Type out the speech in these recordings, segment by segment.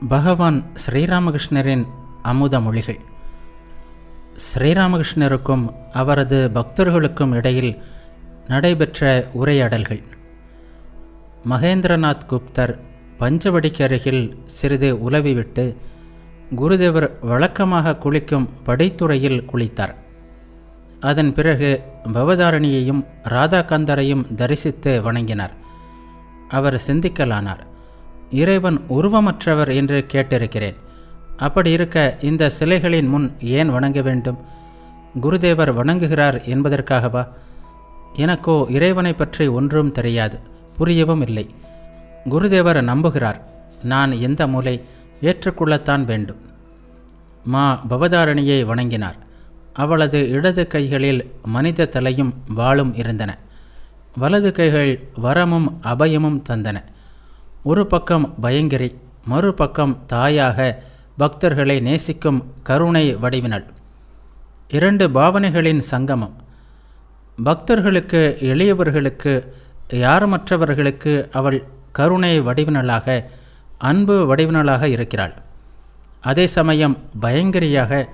பகவான் ஸ்ரீராமகிருஷ்ணரின் அமுத மொழிகள். ஸ்ரீராமகிருஷ்ணருக்கும் அவரது பக்தர்களுக்கும் இடையில் நடைபெற்ற உரையாடல்கள். மகேந்திரநாத் குப்தர் பஞ்சவடிக்கு அருகில் சிறிது உலவிவிட்டு குருதேவர் வழக்கமாக குளிக்கும் படித்துறையில் குளித்தார். அதன் பிறகு பவதாரணியையும் ராதாகாந்தரையும் தரிசித்து வணங்கினார். அவர் சிந்திக்கலானார். இறைவன் உருவமற்றவர் என்று கேட்டிருக்கிறேன். அப்படி இருக்க இந்த சிலைகளின் முன் ஏன் வணங்க வேண்டும்? குருதேவர் வணங்குகிறார் என்பதற்காகவா? எனக்கோ இறைவனை பற்றி ஒன்றும் தெரியாது புரியவும் இல்லை. குருதேவர் நம்புகிறார் நான் எந்த மூலை ஏற்றுக்கொள்ளத்தான் வேண்டும். மா பவதாரணியை வணங்கினார். அவளது இடது கைகளில் மனித தலையும் வாளும் இருந்தன. வலது கைகள் வரமும் அபயமும் தந்தன. ஒரு பக்கம் பயங்கரி மறுபக்கம் தாயாக பக்தர்களை நேசிக்கும் கருணை வடிவினள். இரண்டு பாவனைகளின் சங்கமம். பக்தர்களுக்கு எளியவர்களுக்கு யாரமற்றவர்களுக்கு அவள் கருணை வடிவினளாக அன்பு வடிவினளாக இருக்கிறாள். அதே சமயம் பயங்கரியாக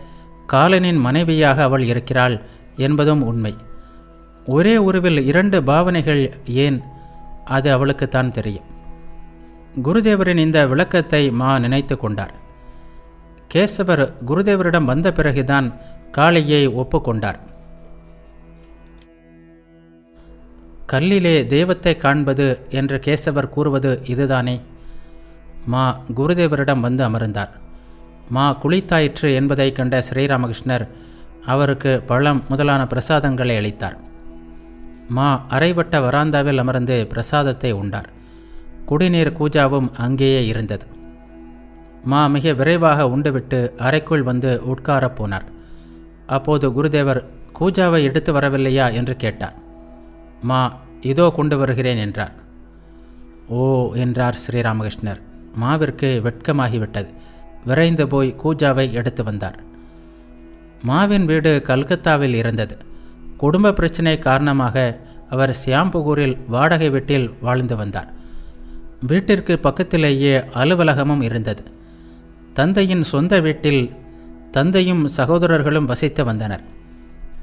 காலனின் மனைவியாக அவள் இருக்கிறாள் என்பதும் உண்மை. ஒரே உருவில் இரண்டு பாவனைகள் ஏன் அது அவளுக்குத்தான் தெரியும். குருதேவரின் இந்த விளக்கத்தை மா நினைத்து கொண்டார். கேசவர் குருதேவரிடம் வந்த பிறகுதான் காளியை ஒப்புக்கொண்டார் கல்லிலே தெய்வத்தை காண்பது என்று கேசவர் கூறுவது இதுதானே? மா குருதேவரிடம் வந்து அமர்ந்தார். மா குளித்தாயிற்று என்பதை கண்ட ஸ்ரீராமகிருஷ்ணர் அவருக்கு பழம் முதலான பிரசாதங்களை அளித்தார். மா அரைவட்ட வராந்தாவில் அமர்ந்து பிரசாதத்தை உண்டார். குடிநீர் கூஜாவும் அங்கேயே இருந்தது. மா மிக விரைவாக உண்டுவிட்டு அறைக்குள் வந்து உட்காரப் போனார். அப்போது குருதேவர் கூஜாவை எடுத்து வரவில்லையா? என்று கேட்டார். மா இதோ கொண்டு வருகிறேன் என்றார். ஓ என்றார் ஸ்ரீராமகிருஷ்ணர். மாவிற்கு வெட்கமாகிவிட்டது. விரைந்து போய் கூஜாவை எடுத்து வந்தார். மாவின் வீடு கல்கத்தாவில் இருந்தது. குடும்ப பிரச்சனை காரணமாக அவர் சியாம்புகூரில் வாடகை வீட்டில் வாழ்ந்து வந்தார். வீட்டிற்கு பக்கத்திலேயே அலுவலகமும் இருந்தது. தந்தையின் சொந்த வீட்டில் தந்தையும் சகோதரர்களும் வசித்து வந்தனர்.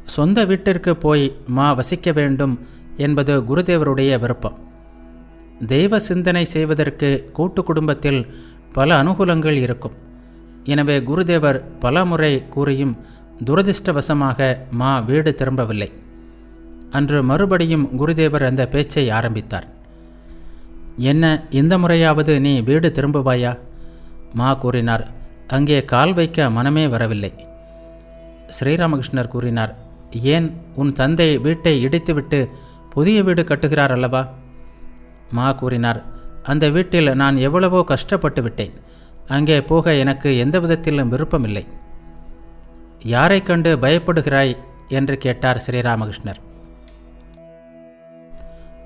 சொந்த வீட்டிற்கு போய் மா வசிக்க வேண்டும் என்பது குருதேவருடைய விருப்பம். தெய்வ சிந்தனை செய்வதற்கு கூட்டு குடும்பத்தில் பல அனுகூலங்கள் இருக்கும். எனவே குருதேவர் பல முறை கூறியும் துரதிர்ஷ்டவசமாக மா வீடு திரும்பவில்லை. அன்று மறுபடியும் குருதேவர் அந்த பேச்சை ஆரம்பித்தார். என்ன இந்த முறையாவது நீ வீடு திரும்புவாயா? மா கூறினார். அங்கே கால் வைக்க மனமே வரவில்லை. ஸ்ரீராமகிருஷ்ணர் கூறினார். ஏன் உன் தந்தை வீட்டை இடித்துவிட்டு புதிய வீடு கட்டுகிறார் அல்லவா? மா கூறினார். அந்த வீட்டில் நான் எவ்வளவோ கஷ்டப்பட்டு விட்டேன். அங்கே போக எனக்கு எந்த விதத்திலும் விருப்பமில்லை. யாரை கண்டு பயப்படுகிறாய்? என்று கேட்டார் ஸ்ரீராமகிருஷ்ணர்.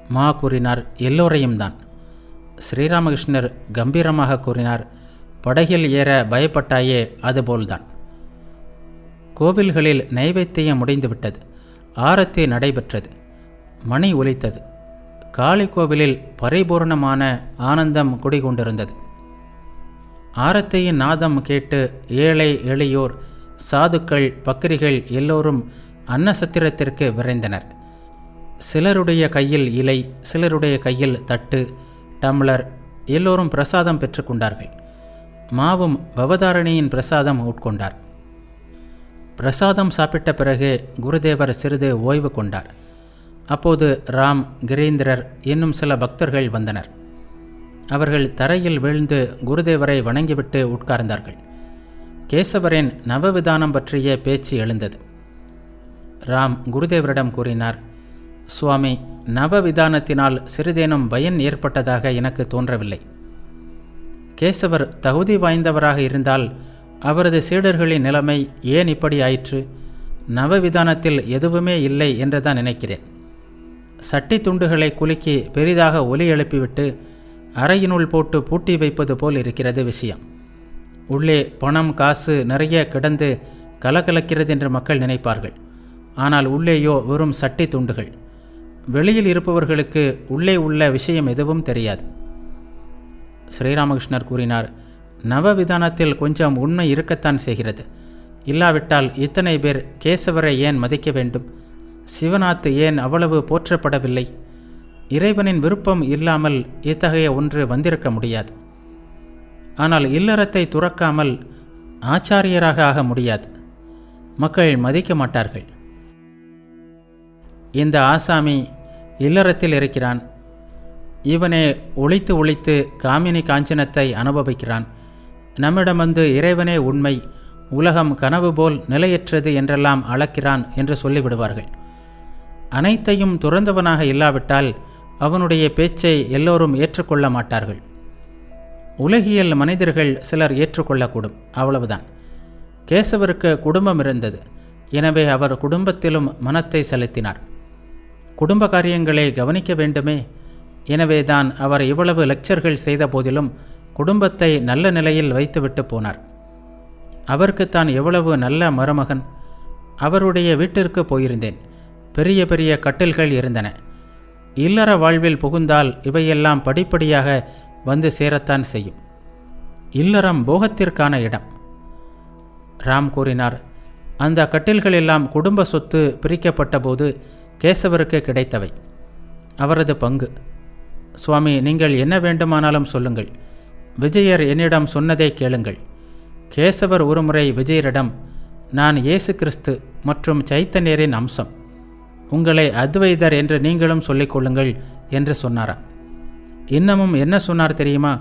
மா கூறினார். எல்லோரையும் தான் ஸ்ரீராமகிருஷ்ணர் கம்பீரமாக கூறினார் படகில் ஏற பயப்பட்டாயே அதுபோல்தான் கோவில்களில் நைவேத்தியம் முடிந்துவிட்டது. ஆரத்தி நடைபெற்றது. மணி ஒலித்தது. காளி கோவிலில் பரிபூர்ணமான ஆனந்தம் குடிகொண்டிருந்தது. ஆரத்தியின் நாதம் கேட்டு ஏழை எளியோர் சாதுக்கள் பக்கிரிகள் எல்லோரும் அன்னசத்திரத்திற்கு விரைந்தனர். சிலருடைய கையில் இலை சிலருடைய கையில் தட்டு டம்ளர். எல்லோரும் பிரசாதம் பெற்றுக்கொண்டார்கள் மாவும் பவதாரணியின் பிரசாதம் உட்கொண்டார். பிரசாதம் சாப்பிட்ட பிறகு குருதேவர் சிறிது ஓய்வு கொண்டார். அப்போது ராம் கிரீந்திரர் இன்னும் சில பக்தர்கள் வந்தனர். அவர்கள் தரையில் வீழ்ந்து குருதேவரை வணங்கிவிட்டு உட்கார்ந்தார்கள். கேசவரின் நவவிதானம் பற்றிய பேச்சு எழுந்தது. ராம் குருதேவரிடம் கூறினார் சுவாமி நவவிதானத்தினால் சிறிதேனும் பயன் ஏற்பட்டதாக எனக்கு தோன்றவில்லை. கேசவர் தகுதி வாய்ந்தவராக இருந்தால் அவரது சீடர்களின் நிலைமை ஏன் இப்படி ஆயிற்று? நவவிதானத்தில் எதுவுமே இல்லை என்றுதான் நினைக்கிறேன். சட்டி துண்டுகளை குலுக்கி பெரிதாக ஒலி எழுப்பிவிட்டு அறையினுள் போட்டு பூட்டி வைப்பது போல் இருக்கிறது விஷயம். உள்ளே பணம் காசு நிறைய கிடந்து கலகலக்கிறது என்று மக்கள் நினைப்பார்கள். ஆனால் உள்ளேயோ வெறும் சட்டி துண்டுகள். வெளியில் இருப்பவர்களுக்கு உள்ளே உள்ள விஷயம் எதுவும் தெரியாது. ஸ்ரீராமகிருஷ்ணர் கூறினார் நவவிதானத்தில் கொஞ்சம் உண்மை இருக்கத்தான் செய்கிறது. இல்லாவிட்டால் இத்தனை பேர் கேசவரை ஏன் மதிக்க வேண்டும்? சிவநாத்து ஏன் அவ்வளவு போற்றப்படவில்லை? இறைவனின் விருப்பம் இல்லாமல் இத்தகைய ஒன்று வந்திருக்க முடியாது. ஆனால் இல்லறத்தை துறக்காமல் ஆச்சாரியராக ஆக முடியாது. மக்கள் மதிக்க மாட்டார்கள். இந்த ஆசாமி இல்லறத்தில் இருக்கிறான். இவனே ஒழித்து ஒழித்து காமினி காஞ்சனத்தை அனுபவிக்கிறான். நம்மிடம் வந்து இறைவனே உண்மை உலகம் கனவு போல் நிலையற்றது என்றெல்லாம் அளக்கிறான் என்று சொல்லிவிடுவார்கள். அனைத்தையும் துறந்தவனாக இல்லாவிட்டால் அவனுடைய பேச்சை எல்லோரும் ஏற்றுக்கொள்ள மாட்டார்கள். உலகியல் மனிதர்கள் சிலர் ஏற்றுக்கொள்ளக்கூடும் அவ்வளவுதான். கேசவருக்கு குடும்பம் இருந்தது. எனவே அவர் குடும்பத்திலும் மனத்தை செலுத்தினார். குடும்ப காரியங்களை கவனிக்க வேண்டுமே. எனவே தான் அவர் இவ்வளவு லெக்சர்கள் செய்த போதிலும் குடும்பத்தை நல்ல நிலையில் வைத்துவிட்டு போனார். அவருக்கு தான் எவ்வளவு நல்ல மருமகன். அவருடைய வீட்டிற்கு போயிருந்தேன். பெரிய பெரிய கட்டில்கள் இருந்தன. இல்லற வாழ்வில் புகுந்தால் இவையெல்லாம் படிப்படியாக வந்து சேரத்தான் செய்யும். இல்லறம் போகத்திற்கான இடம். ராம் கூறினார் அந்த கட்டில்கள் எல்லாம் குடும்ப சொத்து பிரிக்கப்பட்ட போது கேசவருக்கு கிடைத்தவை. அவரது பங்கு. சுவாமி நீங்கள் என்ன வேண்டுமானாலும் சொல்லுங்கள். விஜயர் என்னிடம் சொன்னதை கேளுங்கள். கேசவர் ஒருமுறை விஜயரிடம் நான் இயேசு கிறிஸ்து மற்றும் சைத்தன்யரின் அம்சம். உங்களை அத்வைதர் என்று நீங்களும் சொல்லிக்கொள்ளுங்கள் என்று சொன்னாராம். இன்னமும் என்ன சொன்னார் தெரியுமா?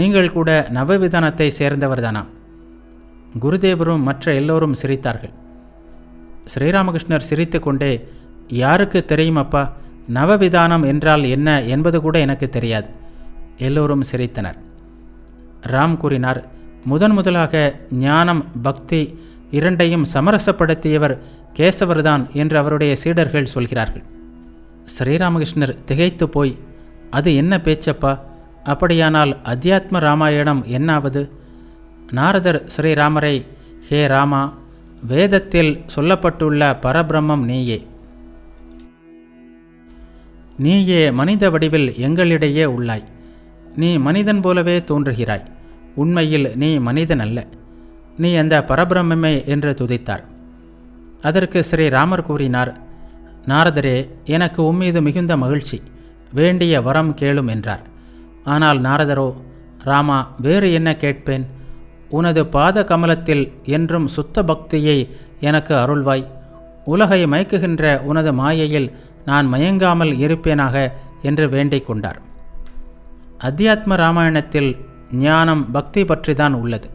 நீங்கள் கூட நவவிதானத்தை சேர்ந்தவர்தானா குருதேவரும் மற்ற எல்லோரும் சிரித்தார்கள். ஸ்ரீராமகிருஷ்ணர் சிரித்து கொண்டே யாருக்கு தெரியுமப்பா? நவவிதானம் என்றால் என்ன என்பது கூட எனக்கு தெரியாது. எல்லோரும் சிரித்தனர். ராம் கூறினார் முதன் முதலாக ஞானம் பக்தி இரண்டையும் சமரசப்படுத்தியவர் கேசவர்தான் என்று அவருடைய சீடர்கள் சொல்கிறார்கள். ஸ்ரீராமகிருஷ்ணர் திகைத்து போய் அது என்ன பேச்சப்பா? அப்படியானால் அத்தியாத்ம ராமாயணம் என்னாவது? நாரதர் ஸ்ரீராமரை ஹே ராமா வேதத்தில் சொல்லப்பட்டுள்ள பரபிரம்மம் நீயே. நீயே மனித வடிவில் எங்களிடையே உள்ளாய். நீ மனிதன் போலவே தோன்றுகிறாய். உண்மையில் நீ மனிதன் அல்ல நீ அந்த பரபிரம்மே என்று துதித்தார். அதற்கு ஸ்ரீ ராமர் கூறினார் நாரதரே எனக்கு உம்மீது மிகுந்த மகிழ்ச்சி. வேண்டிய வரம் கேளும் என்றார். ஆனால் நாரதரோ ராமா வேறு என்ன கேட்பேன்? உனது பாத கமலத்தில் என்றும் சுத்த பக்தியை எனக்கு அருள்வாய். உலகை மயக்குகின்ற உனது மாயையில் நான் மயங்காமல் இருப்பேனாக என்று வேண்டிக் கொண்டார். அத்தியாத்ம ராமாயணத்தில் ஞானம் பக்தி பற்றிதான் உள்ளது.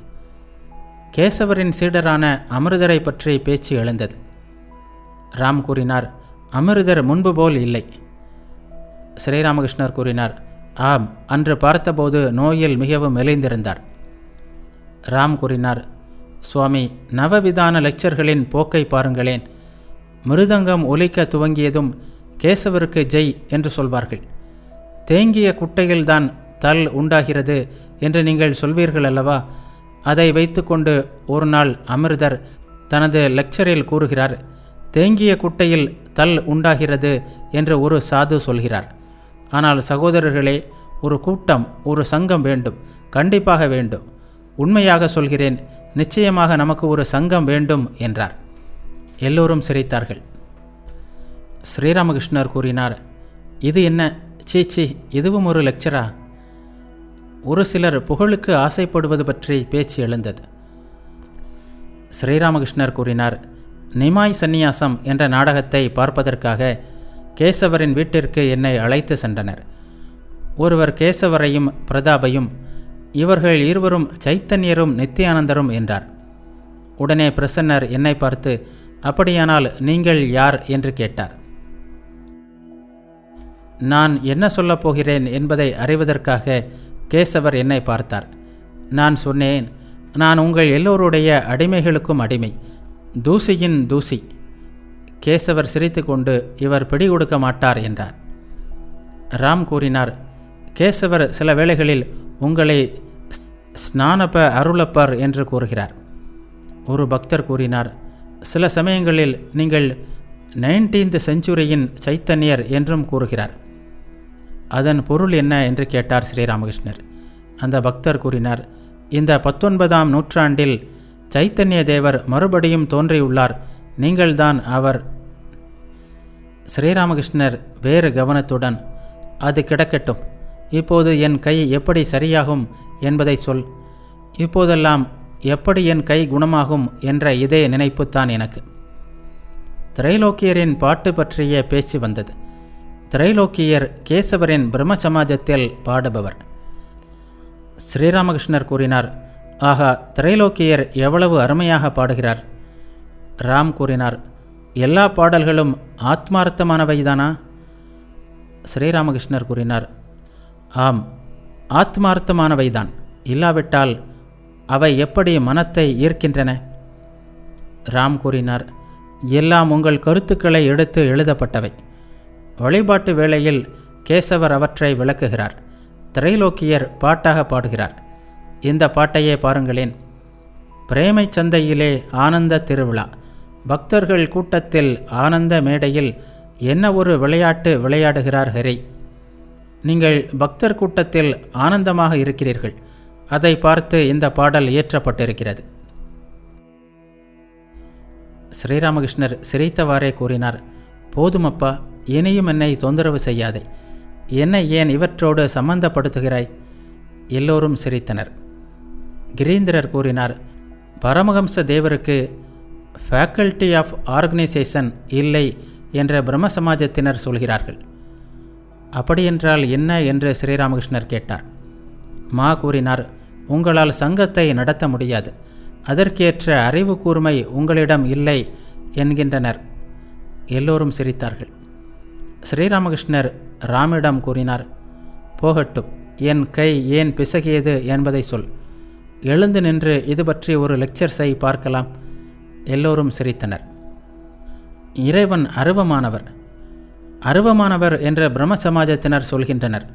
கேசவரின் சீடரான அமிர்தரை பற்றி பேச்சு எழுந்தது. ராம் கூறினார் அமிர்தர் முன்பு போல் இல்லை. ஸ்ரீராமகிருஷ்ணர் கூறினார் ஆம் அன்று பார்த்தபோது நோயில் மிகவும் மெலிந்திருந்தார். ராம் கூறினார் சுவாமி நவவிதான லெக்சர்களின் போக்கை பாருங்களேன். மிருதங்கம் ஒலிக்க துவங்கியதும் கேசவருக்கு ஜெய் என்று சொல்வார்கள். தேங்கிய குட்டையில்தான் தல் உண்டாகிறது என்று நீங்கள் சொல்வீர்கள் அல்லவா? அதை வைத்துக்கொண்டு ஒரு நாள் அமிர்தர் தனது லெக்சரில் கூறுகிறார் தேங்கிய குட்டையில் தல் உண்டாகிறது என்று ஒரு சாது சொல்கிறார். ஆனால் சகோதரர்களே ஒரு கூட்டம் ஒரு சங்கம் வேண்டும் கண்டிப்பாக வேண்டும். உண்மையாக சொல்கிறேன் நிச்சயமாக நமக்கு ஒரு சங்கம் வேண்டும் என்றார். எல்லோரும் சிரித்தார்கள். ஸ்ரீராமகிருஷ்ணர் கூறினார். இது என்ன? சீச்சி இதுவும் ஒரு லெக்சரா ஒரு சிலர் புகழுக்கு ஆசைப்படுவது பற்றி பேச்சு எழுந்தது. ஸ்ரீராமகிருஷ்ணர் கூறினார் நிமாய் சந்நியாசம் என்ற நாடகத்தை பார்ப்பதற்காக கேசவரின் வீட்டிற்கு என்னை அழைத்து சென்றனர். ஒருவர் கேசவரையும் பிரதாபையும் இவர்கள் இருவரும் சைத்தன்யரும் நித்தியானந்தரும் என்றார். உடனே பிரசன்னர் என்னை பார்த்து அப்படியானால் நீங்கள் யார்? என்று கேட்டார். நான் என்ன சொல்லப் போகிறேன் என்பதை அறிவதற்காக கேசவர் என்னை பார்த்தார். நான் சொன்னேன் நான் உங்கள் எல்லோருடைய அடிமைகளுக்கும் அடிமை தூசியின் தூசி. கேசவர் சிரித்துக்கொண்டு இவர் பிடி கொடுக்க மாட்டார் என்றார். ராம் கூறினார் கேசவர் சில வேளைகளில் உங்களை ஸ்நானப்ப அருளப்பர் என்று கூறுகிறார். ஒரு பக்தர் கூறினார் சில சமயங்களில் நீங்கள் நைன்டீன்த் செஞ்சுரியின் சைத்தன்யர் என்றும் கூறுகிறார். அதன் பொருள் என்ன என்று கேட்டார் ஸ்ரீராமகிருஷ்ணர். அந்த பக்தர் கூறினார் இந்த பத்தொன்பதாம் நூற்றாண்டில் சைத்தன்ய தேவர் மறுபடியும் தோன்றியுள்ளார். நீங்கள்தான் அவர். ஸ்ரீராமகிருஷ்ணர் வேறு கவனத்துடன் அது கிடக்கட்டும். இப்போது என் கை எப்படி சரியாகும் என்பதை சொல். இப்போதெல்லாம் எப்படி என் கை குணமாகும் என்ற இதே நினைப்புத்தான் எனக்கு. திரைலோக்கியரின் பாட்டு பற்றிய பேச்சு வந்தது. திரைலோக்கியர் கேசவரின் பிரம்ம சமாஜத்தில் பாடுபவர். ஸ்ரீராமகிருஷ்ணர் கூறினார் ஆகா திரைலோக்கியர் எவ்வளவு அருமையாக பாடுகிறார். ராம் கூறினார் எல்லா பாடல்களும் ஆத்மார்த்தமானவைதானா? ஸ்ரீராமகிருஷ்ணர் கூறினார் ஆம் ஆத்மார்த்தமானவைதான். இல்லாவிட்டால் அவை எப்படி மனத்தை ஈர்க்கின்றன? ராம் கூறினார் எல்லாம் உங்கள் கருத்துக்களை எடுத்து எழுதப்பட்டவை. வழிபாட்டு வேளையில் கேசவர் அவற்றை விளக்குகிறார். திரைலோக்கியர் பாட்டாக பாடுகிறார். இந்த பாட்டையே பாருங்களேன். பிரேமை சந்தையிலே ஆனந்த திருவிழா. பக்தர்கள் கூட்டத்தில் ஆனந்த மேடையில் என்ன ஒரு விளையாட்டு விளையாடுகிறார் ஹரி? நீங்கள் பக்தர் கூட்டத்தில் ஆனந்தமாக இருக்கிறீர்கள். அதை பார்த்து இந்த பாடல் இயற்றப்பட்டிருக்கிறது. ஸ்ரீராமகிருஷ்ணர் சிரித்தவாறே கூறினார் போதுமப்பா இனியும் என்னை தொந்தரவு செய்யாதே. என்னை ஏன் இவற்றோடு சம்பந்தப்படுத்துகிறாய்? எல்லோரும் சிரித்தனர். கிரீந்திரர் கூறினார் பரமஹம்ச தேவருக்கு ஃபேக்கல்டி ஆஃப் ஆர்கனைசேஷன் இல்லை என்ற பிரம்ம சமாஜத்தினர் சொல்கிறார்கள். அப்படியென்றால் என்ன? என்று ஸ்ரீராமகிருஷ்ணர் கேட்டார். மா கூறினார் உங்களால் சங்கத்தை நடத்த முடியாது. அதற்கேற்ற அறிவு கூர்மை உங்களிடம் இல்லை என்கின்றனர். எல்லோரும் சிரித்தார்கள். ஸ்ரீராமகிருஷ்ணர் ராமிடம் கூறினார் போகட்டும் என் கை ஏன் பிசகியது என்பதை சொல். எழுந்து நின்று இது பற்றி ஒரு லெக்சர் செய் பார்க்கலாம். எல்லோரும் சிரித்தனர். இறைவன் அருவமானவர். அருவமானவர் என்ற பிரம்ம சமாஜத்தினர் சொல்கின்றனர்.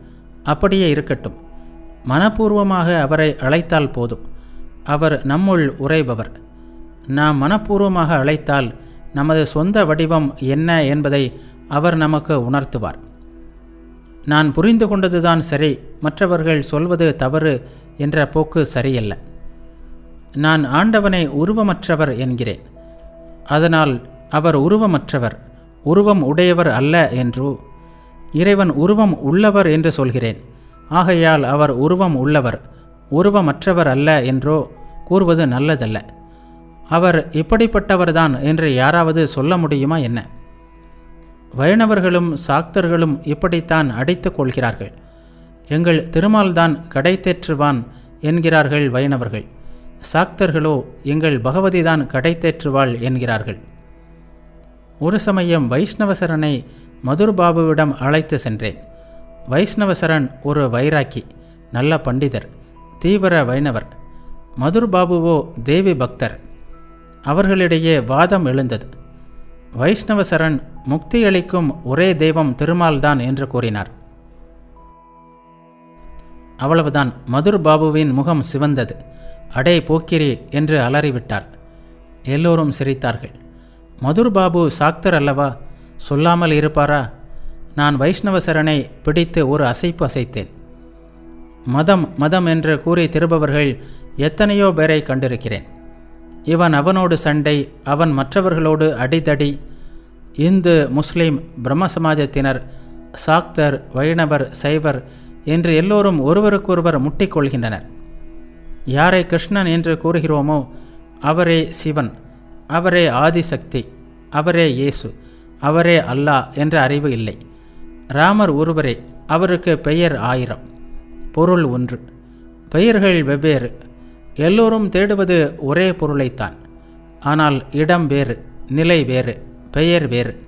அப்படியே இருக்கட்டும். மனப்பூர்வமாக அவரை அழைத்தால் போதும். அவர் நம்முள் உறைபவர். நாம் மனப்பூர்வமாக அழைத்தால் நமது சொந்த வடிவம் என்ன என்பதை அவர் நமக்கு உணர்த்துவார். நான் புரிந்து கொண்டதுதான் சரி மற்றவர்கள் சொல்வது தவறு என்ற போக்கு சரியல்ல. நான் ஆண்டவனை உருவமற்றவர் என்கிறேன். அதனால் அவர் உருவமற்றவர் உருவம் உடையவர் அல்ல என்றோ இறைவன் உருவம் உள்ளவர் என்று சொல்கிறேன். ஆகையால் அவர் உருவம் உள்ளவர் உருவமற்றவர் அல்ல என்றோ கூறுவது நல்லதல்ல. அவர் இப்படிப்பட்டவர்தான் என்று யாராவது சொல்ல முடியுமா என்ன? வைணவர்களும் சாக்தர்களும் இப்படித்தான் அடித்துக் கொள்கிறார்கள். எங்கள் திருமால்தான் கடைத்தேற்றுவான் என்கிறார்கள் வைணவர்கள் சாக்தர்களோ எங்கள் பகவதிதான் கடைத்தேற்றுவாள் என்கிறார்கள். ஒரு சமயம் வைஷ்ணவசரனை மதுர்பாபுவிடம் அழைத்து சென்றேன். வைஷ்ணவசரன் ஒரு வைராக்கி நல்ல பண்டிதர் தீவிர வைணவர். மதுர்பாபுவோ தேவி பக்தர். அவர்களிடையே வாதம் எழுந்தது. வைஷ்ணவசரன் முக்தியளிக்கும் ஒரே தெய்வம் திருமால்தான் என்று கூறினார். அவ்வளவுதான் மதுர் பாபுவின் முகம் சிவந்தது. அடே போக்கிரி என்று அலறிவிட்டார். எல்லோரும் சிரித்தார்கள். மதுர் பாபு சாக்தர் அல்லவா? சொல்லாமல் இருப்பாரா? நான் வைஷ்ணவ சரணை பிடித்து ஒரு அசைப்பு அசைத்தேன். மதம் மதம் என்று கூறி திரும்பவர்கள் எத்தனையோ பேரை கண்டிருக்கிறேன். இவன் அவனோடு சண்டை அவன் மற்றவர்களோடு அடிதடி இந்து முஸ்லீம் பிரம்ம சமாஜத்தினர் சாக்தர் வைணவர் சைவர் என்று எல்லோரும் ஒருவருக்கொருவர் முட்டிக்கொள்கின்றனர். யாரை கிருஷ்ணன் என்று கூறுகிறோமோ அவரே சிவன் அவரே ஆதிசக்தி அவரே இயேசு அவரே அல்லாஹ் என்ற அறிவு இல்லை. ராமர் ஒருவரே அவருக்கு பெயர் ஆயிரம் பொருள் ஒன்று. பெயர்கள் வெவ்வேறு எல்லோரும் தேடுவது ஒரே பொருளைத்தான். ஆனால் இடம் வேறு நிலை வேறு. பெயர் வேறு.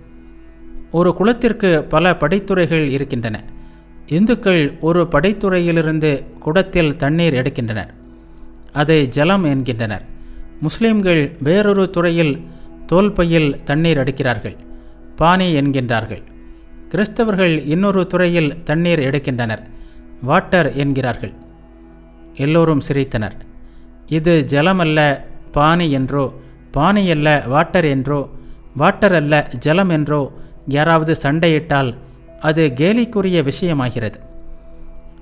ஒரு குலத்திற்கு பல படைத்துறைகள் இருக்கின்றன. இந்துக்கள் ஒரு படைத்துறையிலிருந்து குடத்தில் தண்ணீர் எடுக்கின்றனர். அதை ஜலம் என்கின்றனர். முஸ்லிம்கள் வேறொரு துறையில் தோல்பையில் தண்ணீர் எடுக்கிறார்கள். பானி என்கின்றார்கள். கிறிஸ்தவர்கள் இன்னொரு துறையில் தண்ணீர் எடுக்கின்றனர். வாட்டர் என்கிறார்கள். எல்லோரும் சிரித்தனர். இது ஜலமல்ல பானி என்றோ பானி அல்ல வாட்டர் என்றோ வாட்டர் அல்ல ஜலம் என்றோ யாராவது சண்டையிட்டால் அது கேலிக்குரிய விஷயமாகிறது.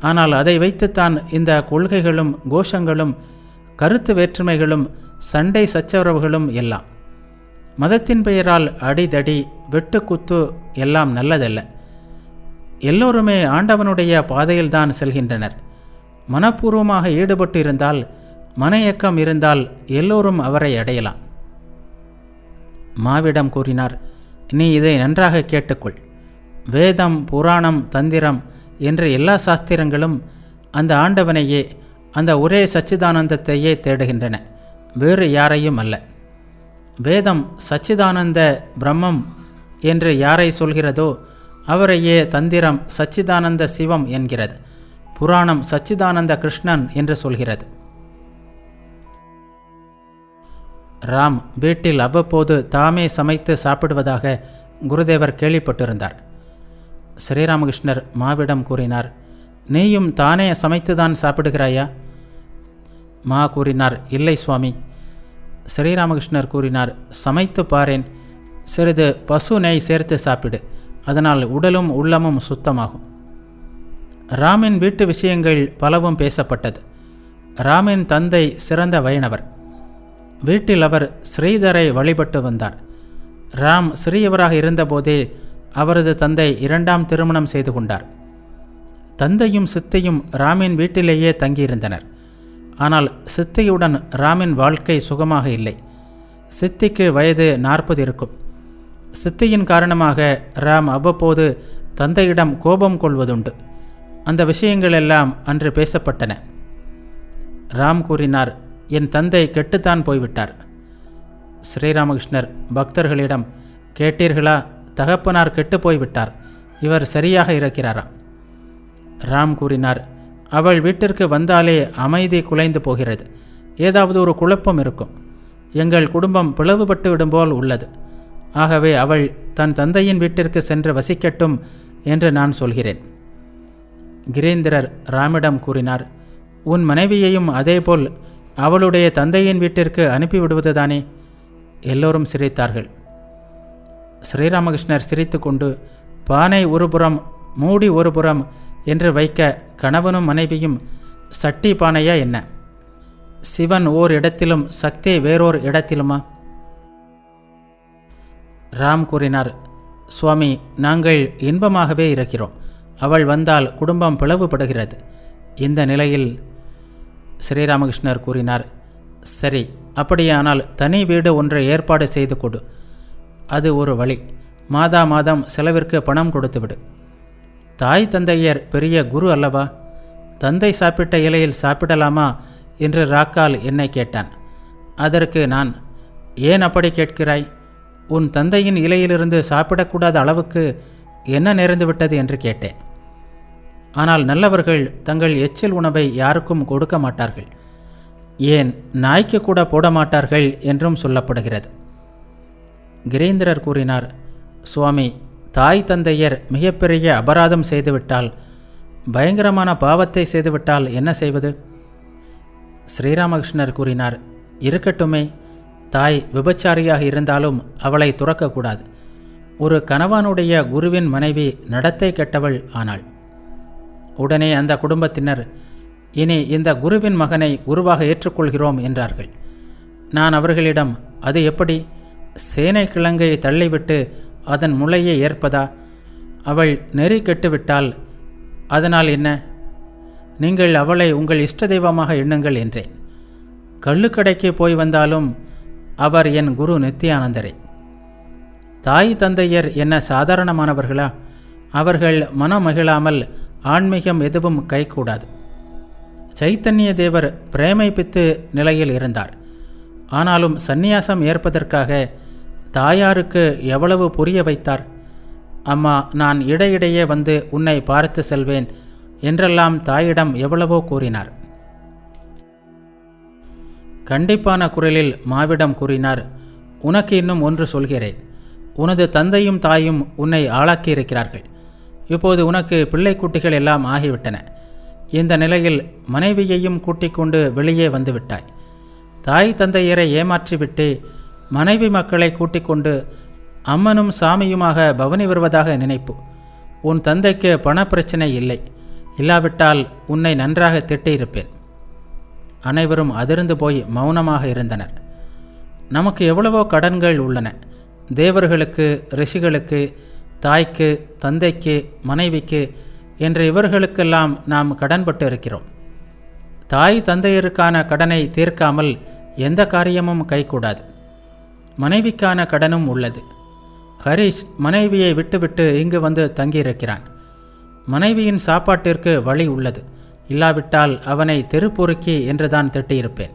ஆனால் அதை வைத்துத்தான் இந்த கொள்கைகளும் கோஷங்களும் கருத்து வேற்றுமைகளும் சண்டை சச்சரவுகளும் எல்லாம். மதத்தின் பெயரால் அடிதடி வெட்டுக்குத்து எல்லாம் நல்லதல்ல. எல்லோருமே ஆண்டவனுடைய பாதையில்தான் செல்கின்றனர். மனப்பூர்வமாக ஈடுபட்டு இருந்தால் மன இயக்கம் இருந்தால் எல்லோரும் அவரை அடையலாம். மாவிடம் கூறினார் நீ இதை நன்றாக கேட்டுக்கொள். வேதம் புராணம் தந்திரம் என்ற எல்லா சாஸ்திரங்களும் அந்த ஆண்டவனையே அந்த ஒரே சச்சிதானந்தத்தையே தேடுகின்றன. வேறு யாரையும் அல்ல. வேதம் சச்சிதானந்த பிரம்மம் என்று யாரை சொல்கிறதோ அவரையே தந்திரம் சச்சிதானந்த சிவம் என்கிறது. புராணம் சச்சிதானந்த கிருஷ்ணன் என்று சொல்கிறது. ராம் வீட்டில் அவ்வப்போது தாமே சமைத்து சாப்பிடுவதாக குருதேவர் கேள்விப்பட்டிருந்தார். ஸ்ரீராமகிருஷ்ணர் மாவிடம் கூறினார் நீயும் தானே சமைத்துதான் சாப்பிடுகிறாயா? மா கூறினார் இல்லை சுவாமி. ஸ்ரீராமகிருஷ்ணர் கூறினார் சமைத்து பாரேன் சிறிது பசு நெய் சேர்த்து சாப்பிடு அதனால் உடலும் உள்ளமும் சுத்தமாகும். ராமின் வீட்டு விஷயங்கள் பலவும் பேசப்பட்டது. ராமின் தந்தை சிறந்த வைணவர் வீட்டில் அவர் ஸ்ரீதரை வழிபட்டு வந்தார். ராம் சிறியவராக இருந்தபோதே அவரது தந்தை இரண்டாம் திருமணம் செய்து கொண்டார். தந்தையும் சித்தையும் ராமின் வீட்டிலேயே தங்கியிருந்தனர். ஆனால் சித்தையுடன் ராமின் வாழ்க்கை சுகமாக இல்லை. சித்திக்கு வயது நாற்பது இருக்கும். சித்தியின் காரணமாக ராம் அவ்வப்போது தந்தையிடம் கோபம் கொள்வதுண்டு. அந்த விஷயங்களெல்லாம் அன்று பேசப்பட்டன. ராம் கூறினார் என் தந்தை கெட்டுத்தான் போய்விட்டார். ஸ்ரீராமகிருஷ்ணர் பக்தர்களிடம் கேட்டீர்களா? தகப்பனார் கெட்டு போய்விட்டார். இவர் சரியாக இருக்கிறாரா? ராம் கூறினார் அவள் வீட்டிற்கு வந்தாலே அமைதி குலைந்து போகிறது. ஏதாவது ஒரு குழப்பம் இருக்கும். எங்கள் குடும்பம் பிளவுபட்டு விடும்போல் உள்ளது. ஆகவே அவள் தன் தந்தையின் வீட்டிற்கு சென்று வசிக்கட்டும் என்று நான் சொல்கிறேன். கிரேந்திரர் ராமிடம் கூறினார் உன் மனைவியையும் அதேபோல் அவளுடைய தந்தையின் வீட்டிற்கு அனுப்பிவிடுவதுதானே எல்லோரும் சிரித்தார்கள். ஸ்ரீராமகிருஷ்ணர் சிரித்துக்கொண்டு பானை ஒருபுறம் மூடி ஒருபுறம் என்று வைக்க கணவனும் மனைவியும் சட்டி பானையா என்ன? சிவன் ஓர் இடத்திலும் சக்தி வேறோர் இடத்திலுமா? ராம் கூறினார் சுவாமி நாங்கள் இன்பமாகவே இருக்கிறோம். அவள் வந்தால் குடும்பம் பிளவுபடுகிறது. இந்த நிலையில் ஸ்ரீராமகிருஷ்ணர் கூறினார் சரி அப்படியானால் தனி வீடு ஒன்றை ஏற்பாடு செய்து கொடு. அது ஒரு வழி. மாதா மாதம் செலவிற்கு பணம் கொடுத்துவிடு தாய் தந்தையர் பெரிய குரு அல்லவா? தந்தை சாப்பிட்ட இலையில் சாப்பிடலாமா? என்று ராக்கால் என்னை கேட்டான். அதற்கு நான் ஏன் அப்படி கேட்கிறாய்? உன் தந்தையின் இலையிலிருந்து சாப்பிடக்கூடாத அளவுக்கு என்ன நேர்ந்துவிட்டது என்று கேட்டேன். ஆனால் நல்லவர்கள் தங்கள் எச்சில் உணவை யாருக்கும் கொடுக்க மாட்டார்கள். ஏன் நாய்க்கு கூட போட மாட்டார்கள் என்றும் சொல்லப்படுகிறது. கிரீந்திரர் கூறினார் சுவாமி தாய் தந்தையர் மிகப்பெரிய அபராதம் செய்துவிட்டால் பயங்கரமான பாவத்தை செய்துவிட்டால் என்ன செய்வது? ஸ்ரீராமகிருஷ்ணர் கூறினார் இருக்கட்டுமே தாய் விபச்சாரியாக இருந்தாலும் அவளை துறக்கக்கூடாது. ஒரு கணவனுடைய குருவின் மனைவி நடத்தை கெட்டவள் ஆனாள். உடனே அந்த குடும்பத்தினர் இனி இந்த குருவின் மகனை குருவாக ஏற்றுக்கொள்கிறோம் என்றார்கள். நான் அவர்களிடம் அது எப்படி? சேனை கிழங்கை தள்ளிவிட்டு அதன் முளையை ஏற்பதா? அவள் நெறி கெட்டுவிட்டால் அதனால் என்ன? நீங்கள் அவளை உங்கள் இஷ்ட தெய்வமாக எண்ணுங்கள் என்றேன். கள்ளுக்கடைக்கு போய் வந்தாலும் அவர் என் குரு நித்தியானந்தரே. தாய் தந்தையர் என்ன சாதாரணமானவர்களா? அவர்கள் மனம் மகிழாமல் ஆன்மீகம் எதுவும் கைகூடாது. சைத்தன்ய தேவர் பிரேமை பித்து நிலையில் இருந்தார். ஆனாலும் சந்நியாசம் ஏற்பதற்காக தாயாருக்கு எவ்வளவு புரிய வைத்தார்? அம்மா நான் இடையிடையே வந்து உன்னை பார்த்து செல்வேன் என்றெல்லாம் தாயிடம் எவ்வளவோ கூறினார். கண்டிப்பான குரலில் மாவிடம் கூறினார் உனக்கு இன்னும் ஒன்று சொல்கிறேன். உனது தந்தையும் தாயும் உன்னை ஆளாக்கியிருக்கிறார்கள். இப்போது உனக்கு பிள்ளை குட்டிகள் எல்லாம் ஆகிவிட்டன. இந்த நிலையில் மனைவியையும் கூட்டிக் கொண்டு வெளியே வந்துவிட்டாய். தாய் தந்தையரை ஏமாற்றிவிட்டு மனைவி மக்களை கூட்டிக் கொண்டு அம்மனும் சாமியுமாக பவனி வருவதாக நினைப்பு. உன் தந்தைக்கு பணப்பிரச்சனை இல்லை. இல்லாவிட்டால் உன்னை நன்றாக திட்டியிருப்பேன். அனைவரும் அதிர்ந்து போய் மௌனமாக இருந்தனர். நமக்கு எவ்வளவோ கடன்கள் உள்ளன. தேவர்களுக்கு ரிஷிகளுக்கு தாய்க்கு தந்தைக்கு மனைவிக்கு என்ற இவர்களுக்கெல்லாம் நாம் கடன்பட்டு இருக்கிறோம் தாய் தந்தையருக்கான கடனை தீர்க்காமல் எந்த காரியமும் கைகூடாது. மனைவிக்கான கடனும் உள்ளது. ஹரிஷ் மனைவியை விட்டுவிட்டு இங்கு வந்து தங்கியிருக்கிறான். மனைவியின் சாப்பாட்டிற்கு வழி உள்ளது. இல்லாவிட்டால் அவனை தெருப்பொறுக்கி என்றுதான் திட்டியிருப்பேன்.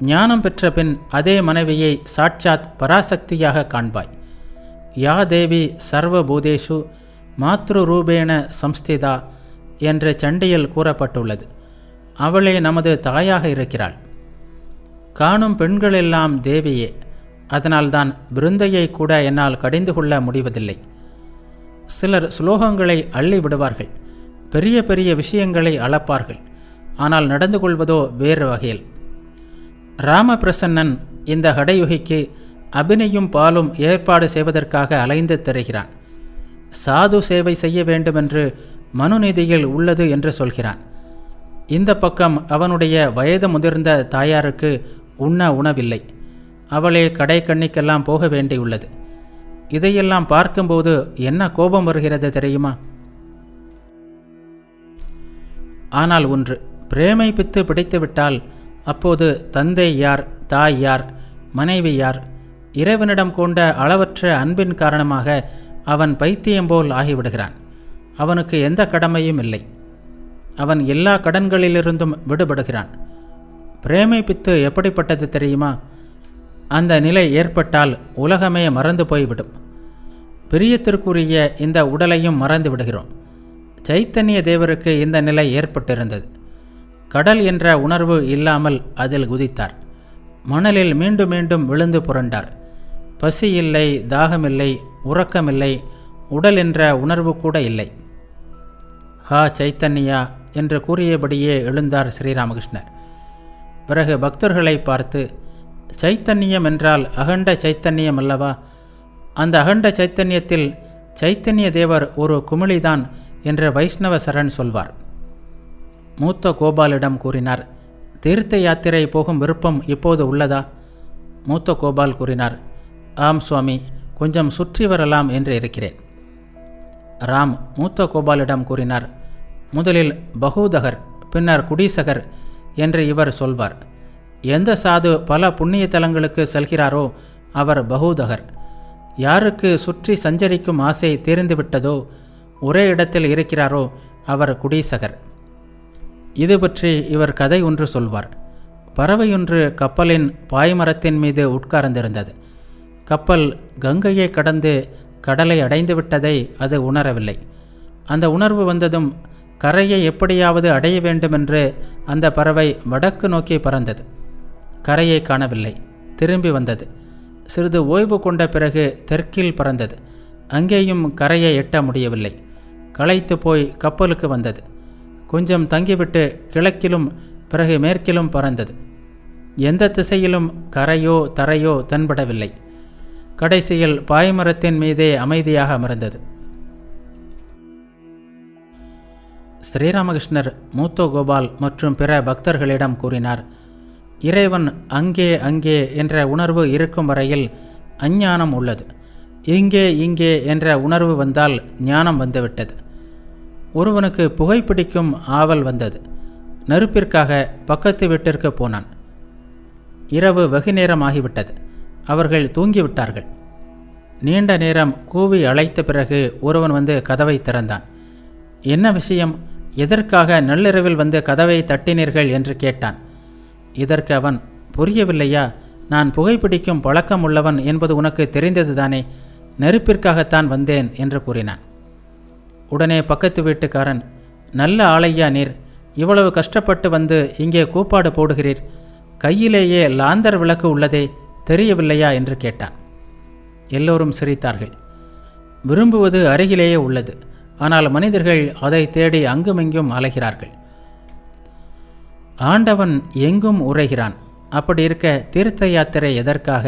ஞானம் பெற்ற பின் அதே மனைவியை சாட்சாத் பராசக்தியாக காண்பாய். யா தேவி சர்வபூதேஷு மாத்ரு ரூபேண சம்ஸ்திதா என்ற சண்டையில் கூறப்பட்டுள்ளது. அவளே நமது தாயாக இருக்கிறாள். காணும் பெண்களெல்லாம் தேவியே அதனால்தான் பிருந்தையை கூட என்னால் கடிந்து கொள்ள முடிவதில்லை. சிலர் ஸ்லோகங்களை அள்ளி விடுவார்கள் பெரிய பெரிய விஷயங்களை அளப்பார்கள் ஆனால் நடந்து கொள்வதோ வேறு வகையில். ராமபிரசன்னன் இந்த ஹடயுகிக்கு அபினையும் பாலும் ஏற்பாடு செய்வதற்காக அலைந்து திரைகிறான். சாது சேவை செய்ய வேண்டுமென்று மனுநீதியில் உள்ளது என்று சொல்கிறான். இந்த பக்கம் அவனுடைய வயது முதிர்ந்த தாயாருக்கு உண்ண உணவில்லை. அவளே கடை கண்ணிக்கெல்லாம் போக வேண்டியுள்ளது. இதையெல்லாம் பார்க்கும்போது என்ன கோபம் வருகிறது தெரியுமா? ஆனால் ஒன்று பிரேமை பித்து பிடித்துவிட்டால் அப்போது தந்தை யார் தாய் யார் மனைவி யார் இறைவனிடம் கொண்ட அளவற்ற அன்பின் காரணமாக அவன் பைத்தியம் போல் ஆகிவிடுகிறான். அவனுக்கு எந்த கடமையும் இல்லை. அவன் எல்லா கடன்களிலிருந்தும் விடுபடுகிறான். பிரேமை பித்து எப்படிப்பட்டது தெரியுமா? அந்த நிலை ஏற்பட்டால் உலகமே மறந்து போய்விடும். பிரியத்திற்குரிய இந்த உடலையும் மறந்து விடுகிறோம். சைத்தன்ய தேவருக்கு இந்த நிலை ஏற்பட்டிருந்தது. கடல் என்ற உணர்வு இல்லாமல் அதில் குதித்தார். மணலில் மீண்டும் மீண்டும் விழுந்து புரண்டார். பசி இல்லை தாகமில்லை உறக்கமில்லை உடல் என்ற உணர்வு கூட இல்லை. ஹா சைத்தன்யா என்று கூறியபடியே எழுந்தார் ஸ்ரீராமகிருஷ்ணர். பிறகு பக்தர்களை பார்த்து சைத்தன்யம் என்றால் அகண்ட சைத்தன்யம் அல்லவா? அந்த அகண்ட சைத்தன்யத்தில் சைத்தன்ய தேவர் ஒரு குமிழிதான் என்ற வைஷ்ணவ சரண் சொல்வார். மூத்த கோபாலிடம் கூறினார் தீர்த்த யாத்திரை போகும் விருப்பம் இப்போது உள்ளதா? மூத்த கோபால் கூறினார் ஆம் சுவாமி கொஞ்சம் சுற்றி வரலாம் என்று இருக்கிறேன். ராம் மூத்த கோபாலிடம் கூறினார் முதலில் பகூதகர் பின்னர் குடீசகர் என்று இவர் சொல்வார். எந்த சாது பல புண்ணிய தலங்களுக்கு செல்கிறாரோ அவர் பகூதகர். யாருக்கு சுற்றி சஞ்சரிக்கும் ஆசை தீர்ந்துவிட்டதோ ஒரே இடத்தில் இருக்கிறாரோ அவர் குடீசகர். இது பற்றி இவர் கதை ஒன்று சொல்வார். பறவையொன்று கப்பலின் பாய்மரத்தின் மீது உட்கார்ந்திருந்தது. கப்பல் கங்கையை கடந்து கடலை அடைந்து விட்டதை அது உணரவில்லை. அந்த உணர்வு வந்ததும் கரையை எப்படியாவது அடைய வேண்டுமென்று அந்த பறவை வடக்கு நோக்கி பறந்தது. கரையை காணவில்லை. திரும்பி வந்தது. சிறிது ஓய்வு கொண்ட பிறகு தெற்கில் பறந்தது. அங்கேயும் கரையை எட்ட முடியவில்லை. களைத்து போய் கப்பலுக்கு வந்தது. கொஞ்சம் தங்கிவிட்டு கிழக்கிலும் பிறகு மேற்கிலும் பறந்தது. எந்த திசையிலும் கரையோ தரையோ தென்படவில்லை. கடைசியில் பாய்மரத்தின் மீதே அமைதியாக அமர்ந்தது. ஸ்ரீராமகிருஷ்ணர் மூத்தோ கோபால் மற்றும் பிற பக்தர்களிடம் கூறினார் இறைவன் அங்கே அங்கே என்ற உணர்வு இருக்கும் வரையில் அஞ்ஞானம் உள்ளது. இங்கே இங்கே என்ற உணர்வு வந்தால் ஞானம் வந்துவிட்டது. ஒருவனுக்கு புகைப்பிடிக்கும் ஆவல் வந்தது. நெருப்பிற்காக பக்கத்து வீட்டிற்கு போனான். இரவு வெகு நேரம் ஆகிவிட்டது. அவர்கள் தூங்கிவிட்டார்கள். நீண்ட நேரம் கூவி அழைத்த பிறகு ஒருவன் வந்து கதவை திறந்தான். என்ன விஷயம்? எதற்காக நள்ளிரவில் வந்து கதவை தட்டினீர்கள்? என்று கேட்டான். இதற்கு அவன் புரியவில்லையா? நான் புகைப்பிடிக்கும் பழக்கம் உள்ளவன் என்பது உனக்கு தெரிந்ததுதானே? நெருப்பிற்காகத்தான் வந்தேன் என்று கூறினான். உடனே பக்கத்து வீட்டுக்காரன் நல்ல ஆளையா நீர்? இவ்வளவு கஷ்டப்பட்டு வந்து இங்கே கூப்பாடு போடுகிறீர். கையிலேயே லாந்தர் விளக்கு உள்ளதே தெரியவில்லையா என்று கேட்டான். எல்லோரும் சிரித்தார்கள். விரும்புவது அருகிலேயே உள்ளது. ஆனால் மனிதர்கள் அதை தேடி அங்குமிங்கும் அலைகிறார்கள். ஆண்டவன் எங்கும் உரைகிறான் அப்படி இருக்க தீர்த்த யாத்திரை எதற்காக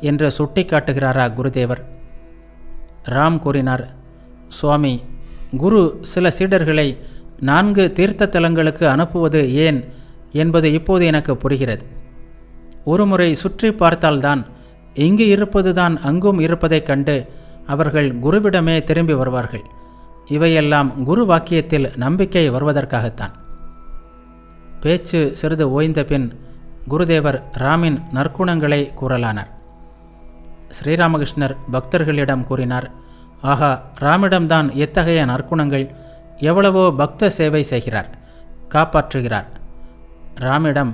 என்று சுட்டி காட்டுகிறாரா குருதேவர்? ராம் கூறினார் சுவாமி குரு சில சீடர்களை நான்கு தீர்த்த தலங்களுக்கு அனுப்புவது ஏன் என்பது இப்போது எனக்கு புரிகிறது. ஒருமுறை சுற்றி பார்த்தால்தான் இங்கு இருப்பதுதான் அங்கும் இருப்பதைக் கண்டு அவர்கள் குருவிடமே திரும்பி வருவார்கள். இவையெல்லாம் குரு வாக்கியத்தில் நம்பிக்கை வருவதற்காகத்தான். பேச்சு சிறிது ஓய்ந்த பின் குருதேவர் ராமின் நற்குணங்களை கூறலானார். ஸ்ரீராமகிருஷ்ணர் பக்தர்களிடம் கூறினார் ஆகா ராமிடம்தான் எத்தகைய நற்குணங்கள் எவ்வளவோ பக்த சேவை செய்கிறார் காப்பாற்றுகிறார். ராமிடம்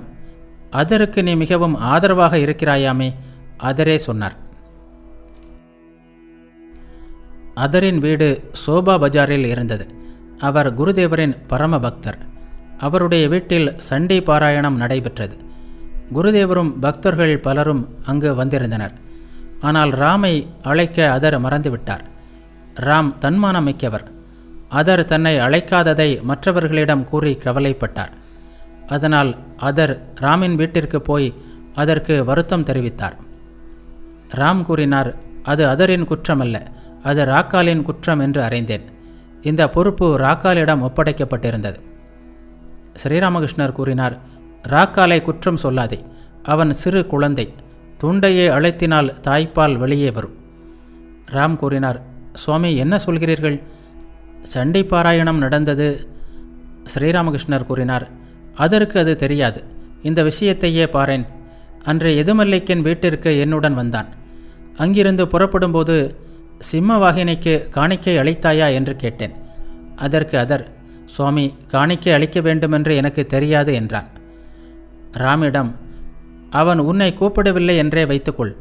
அதருக்கு நீ மிகவும் ஆதரவாக இருக்கிறாயாமே அதரே சொன்னார். அதரின் வீடு சோபா பஜாரில் இருந்தது. அவர் குருதேவரின் பரம பக்தர் அவருடைய வீட்டில் சண்டி பாராயணம் நடைபெற்றது. குருதேவரும் பக்தர்கள் பலரும் அங்கு வந்திருந்தனர். ஆனால் ராமை அழைக்க அதர் மறந்துவிட்டார். ராம் தன்மானம் மிக்கவர். அதர் தன்னை அழைக்காததை மற்றவர்களிடம் கூறி கவலைப்பட்டார். அதனால் அதர் ராமின் வீட்டிற்கு போய் அதற்கு வருத்தம் தெரிவித்தார். ராம் கூறினார் அது அதரின் குற்றமல்ல அது ராக்காலின் குற்றம் என்று அறிந்தேன். இந்த பொறுப்பு ராக்காலிடம் ஒப்படைக்கப்பட்டிருந்தது. ஸ்ரீராமகிருஷ்ணர் கூறினார் ராக்காலை குற்றம் சொல்லாதே அவன் சிறு குழந்தை துண்டையே அழைத்தினால் தாய்ப்பால் வெளியே வரும். ராம் கூறினார் சுவாமி என்ன சொல்கிறீர்கள்? சண்டி பாராயணம் நடந்தது? ஸ்ரீராமகிருஷ்ணர் கூறினார் அதற்கு அது தெரியாது. இந்த விஷயத்தையே பாரேன். அன்று எதுமல்லிக்கின் வீட்டிற்கு என்னுடன் வந்தான். அங்கிருந்து புறப்படும்போது சிம்மவாகினிக்கு காணிக்கை அளித்தாயா? என்று கேட்டேன். அதற்கு அதர். சுவாமி காணிக்கை அளிக்க வேண்டுமென்று எனக்கு தெரியாது என்றான். ராமிடம் அவன் உன்னை கூப்பிடவில்லை என்றே வைத்துக்கொள்.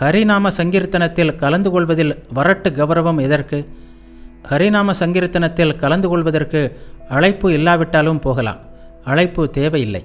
ஹரிநாம சங்கீர்த்தனத்தில் கலந்து கொள்வதில் வரட்டு கௌரவம் எதற்கு? ஹரிநாம சங்கீர்த்தனத்தில் கலந்து கொள்வதற்கு அழைப்பு இல்லாவிட்டாலும் போகலாம். அழைப்பு தேவையில்லை.